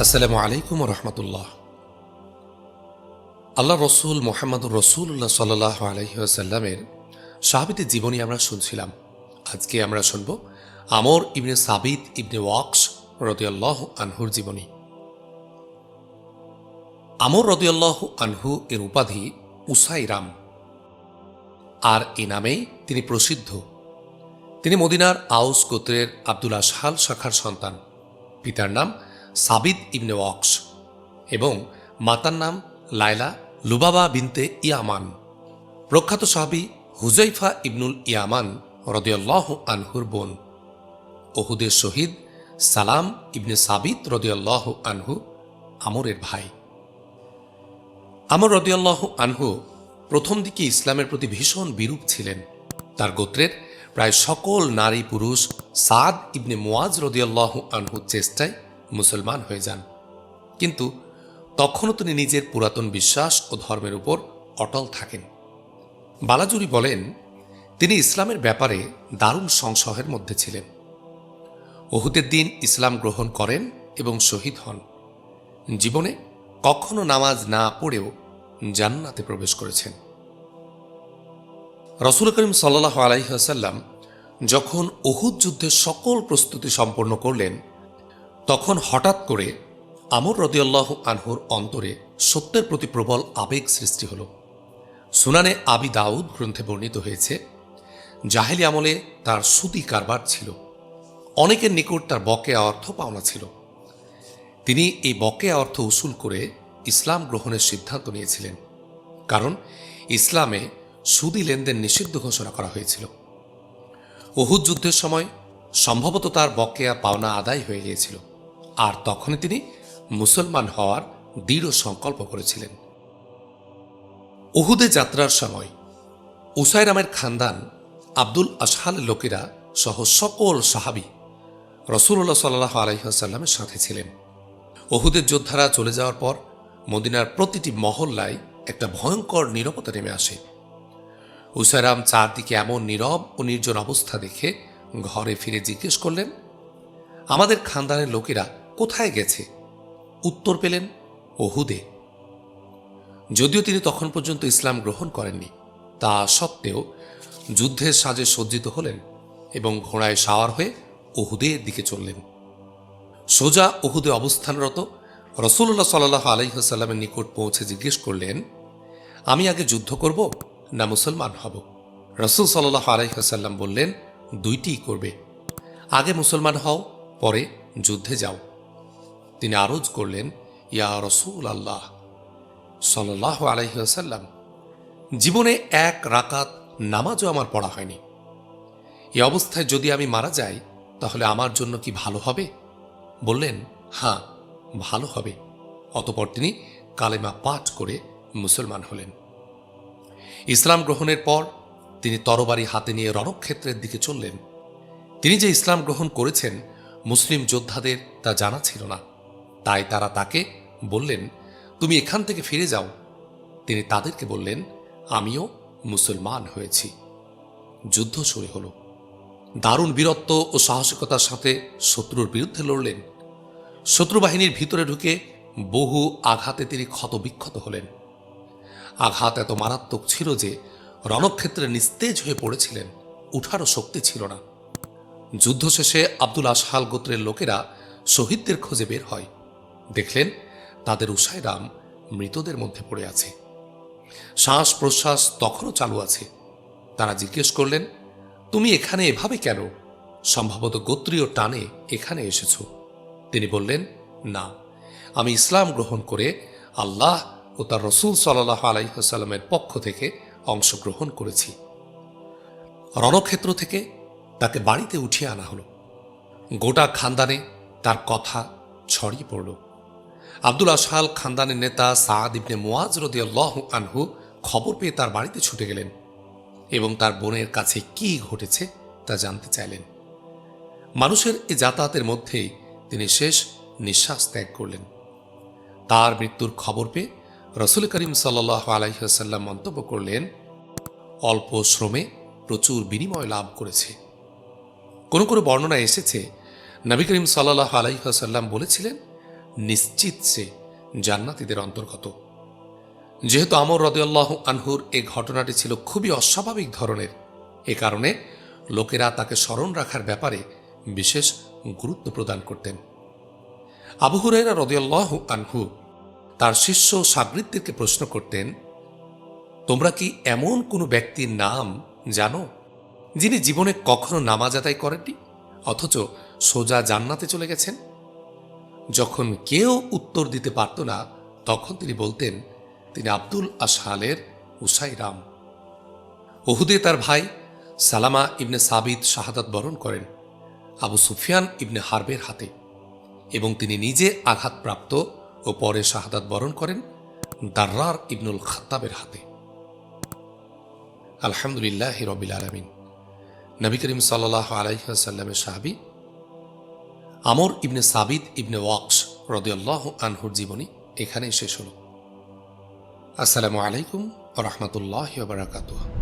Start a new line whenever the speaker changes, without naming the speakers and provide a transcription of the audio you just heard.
আসসালামু আলাইকুম রহমতুল্লাহ। আল্লাহ রসুল মোহাম্মদুর রসুল্লাহ সাল্লাহ আলহিহাসাল্লামের সাহাবিদের জীবনী আমরা শুনছিলাম। আজকে আমরা শুনব আমর ইবনে সাবিত ইবনে ওয়াকস রদিয়াল্লাহ আনহুর জীবনী। আমর রদিয়াল্লাহ আনহু এর উপাধি উসাইরাম। আর এ নামেই তিনি প্রসিদ্ধ। তিনি মদিনার আউস গোত্রের আব্দুল আশহাল শাখার সন্তান। পিতার নাম সাবিদ ইবনে ওয়াকস এবং মাতার নাম লায়লা লুবাবা বিনতে ইয়ামান। প্রখ্যাত সাহাবি হুজাইফা ইবনুল ইয়ামান রদিয়াল্লাহ আনহুর বোন। ওহুদের শহীদ সালাম ইবনে সাবিত রদিয়াল্লাহ আনহু আমরের ভাই। আমর রদিয়াল্লাহ আনহু প্রথম দিকে ইসলামের প্রতি ভীষণ বিরূপ ছিলেন। তার গোত্রের প্রায় সকল নারী পুরুষ সাদ ইবনে মোয়াজ রদিয়াল্লাহ আনহুর চেষ্টায় মুসলমান হয়ে যান। কিন্তু তখনও তিনি নিজের পুরাতন বিশ্বাস ও ধর্মের উপর অটল থাকেন। বালাজুরি বলেন, তিনি ইসলামের ব্যাপারে দারুণ সংশয়ের মধ্যে ছিলেন। ওহুদের দিন ইসলাম গ্রহণ করেন এবং শহীদ হন। জীবনে কখনো নামাজ না পড়েও জান্নাতে প্রবেশ করেছেন। রসুল করিম সাল্লাহ আলাইসাল্লাম যখন ওহুদ যুদ্ধের সকল প্রস্তুতি সম্পন্ন করলেন তখন হঠাৎ করে আমর রদিয়াল্লাহ আনহুর অন্তরে সত্যের প্রতি প্রবল আবেগ সৃষ্টি হল। সুনানে আবি দাউদ গ্রন্থে বর্ণিত হয়েছে, জাহেলি আমলে তার সুতি কারবার ছিল। অনেকের নিকট তার বকেয়া অর্থ পাওনা ছিল। তিনি এই বকেয়া অর্থ উসুল করে ইসলাম গ্রহণের সিদ্ধান্ত নিয়েছিলেন। কারণ ইসলামে সুদি লেনদেন নিষিদ্ধ ঘোষণা করা হয়েছিল। ওহুদ যুদ্ধের সময় সম্ভবত তার বকেয়া পাওনা আদায় হয়ে গিয়েছিল। আর তখনই তিনি মুসলমান হওয়ার দৃঢ় সংকল্প করেছিলেন। উহুদে যাত্রার সময় উসাইরামের খানদান আব্দুল আশহাল লোকেরা সহ সকল সাহাবি রসুল্লাহ সাল্লাহ আলহিহাসাল্লামের সাথে ছিলেন। ওহুদের যোদ্ধারা চলে যাওয়ার পর মদিনার প্রতিটি মহল্লায় একটা ভয়ঙ্কর নিরবতা নেমে আসে। উসাইরাম চারদিকে এমন নীরব ও নির্জন অবস্থা দেখে ঘরে ফিরে জিজ্ঞেস করলেন, আমাদের খানদানের লোকেরা কোথায় গেছে? উত্তর পেলেন ওহুদে। যদিও তিনি তখন পর্যন্ত ইসলাম গ্রহণ করেননি, তা সত্ত্বেও যুদ্ধের সাজে সজ্জিত হলেন এবং ঘোড়ায় সাওয়ার হয়ে ওহুদের দিকে চললেন। সোজা ওহুদে অবস্থানরত রসুল্লাহ সাল্লাহ আলহিহাস্লামের নিকট পৌঁছে জিজ্ঞেস করলেন, আমি আগে যুদ্ধ করব না মুসলমান হব? রসুল সাল্লাহ আলহিহাস্লাম বললেন, দুইটিই করবে। আগে মুসলমান হও, পরে যুদ্ধে যাও। তিনি আরজ করলেন, ইয়া রসুল আল্লাহ সাল্লাহ আলহিহাসাল্লাম জীবনে এক রাকাত নামাজও আমার পড়া হয়নি। এ অবস্থায় যদি আমি মারা যাই, তাহলে আমার জন্য কি ভালো হবে? বললেন হ্যাঁ ভালো হবে। অতপর তিনি কালেমা পাঠ করে মুসলমান হলেন। ইসলাম গ্রহণের পর তিনি তরবারি হাতে নিয়ে রণক্ষেত্রের দিকে চললেন। তিনি যে ইসলাম গ্রহণ করেছেন, মুসলিম যোদ্ধাদের তা জানা ছিল না। তাই তারা তাকে বললেন, তুমি এখান থেকে ফিরে যাও। তিনি তাদেরকে বললেন, আমিও মুসলমান হয়েছি। যুদ্ধ শুরু হল। দারুণ বীরত্ব ও সাহসিকতার সাথে শত্রুর বিরুদ্ধে লড়লেন। শত্রু বাহিনীর ভিতরে ঢুকে বহু আঘাতে তিনি ক্ষতবিক্ষত হলেন। আঘাত এত মারাত্মক ছিল যে রণক্ষেত্রে নিস্তেজ হয়ে পড়েছিলেন, উঠারও শক্তি ছিল না। যুদ্ধ শেষে আব্দুল আশহাল গোত্রের লোকেরা শহীদদের খোঁজে বের হয়। দেখলেন তাদের উষায় মৃতদের মধ্যে পড়ে আছে। শ্বাস প্রশ্বাস তখনও চালু আছে। তারা জিজ্ঞেস করলেন, তুমি এখানে এভাবে কেন? সম্ভবত গোত্রীয় টানে এখানে এসেছ। তিনি বললেন, না, আমি ইসলাম গ্রহণ করে আল্লাহ ও তার রসুল সাল্লাহ আলাইসাল্লামের পক্ষ থেকে অংশগ্রহণ করেছি। রণক্ষেত্র থেকে তাকে বাড়িতে উঠিয়ে আনা হলো। গোটা খানদানে তার কথা ছড়িয়ে পড়ল। আব্দুল আশাল খানদানের নেতা সাদ ইবনে মোয়াজ রদিয়াল্লাহ আনহু খবর পেয়ে তার বাড়িতে ছুটে গেলেন এবং তার বোনের কাছে কি ঘটেছে তা জানতে চাইলেন। মানুষের এই যাতায়াতের মধ্যেই তিনি শেষ নিঃশ্বাস ত্যাগ করলেন। তার মৃত্যুর খবর পেয়ে রসুল করিম সাল্লাহ আলাইসাল্লাম মন্তব্য করলেন, অল্প শ্রমে প্রচুর বিনিময় লাভ করেছে। কোনো কোনো বর্ণনা এসেছে, নবী করিম সাল্লাহ আলাইসাল্লাম বলেছিলেন নিশ্চিত সে জান্নাতীদের অন্তর্গত। যেহেতু আমর রদিয়াল্লাহ আনহুর এই ঘটনাটি ছিল খুবই অস্বাভাবিক ধরনের, এ কারণে লোকেরা তাকে স্মরণ রাখার ব্যাপারে বিশেষ গুরুত্ব প্রদান করতেন। আবু হুরাইরা রদিয়াল্লাহ আনহু তার শিষ্য সাবৃত্তিকে প্রশ্ন করতেন, তোমরা কি এমন কোনো ব্যক্তির নাম জানো, যিনি জীবনে কখনো নামাজ আদায় করেননি, অথচ সোজা জান্নাতে চলে গেছেন? যখন কেউ উত্তর দিতে পারত না, তখন তিনি বলতেন, তিনি আব্দুল আশহালের উসাইরাম। ওহুদে তার ভাই সালামা ইবনে সাবিদ শাহাদাত বরণ করেন আবু সুফিয়ান ইবনে হারবের হাতে এবং তিনি নিজে আঘাতপ্রাপ্ত ও পরে শাহাদাত বরণ করেন দার্রার ইবনুল খাত্তাবের হাতে। আলহামদুলিল্লাহ রবিল আলমিন। নবী করিম সাল্লাহ আলাইসাল্লামের সাহাবি আমর ইবনে সাবিদ ইবনে ওয়াকস রদিয়াল্লাহ আনহুর জীবনী এখানেই শেষ হল। আসসালামু আলাইকুম রহমতুল্লাহ বারাকাতুহ।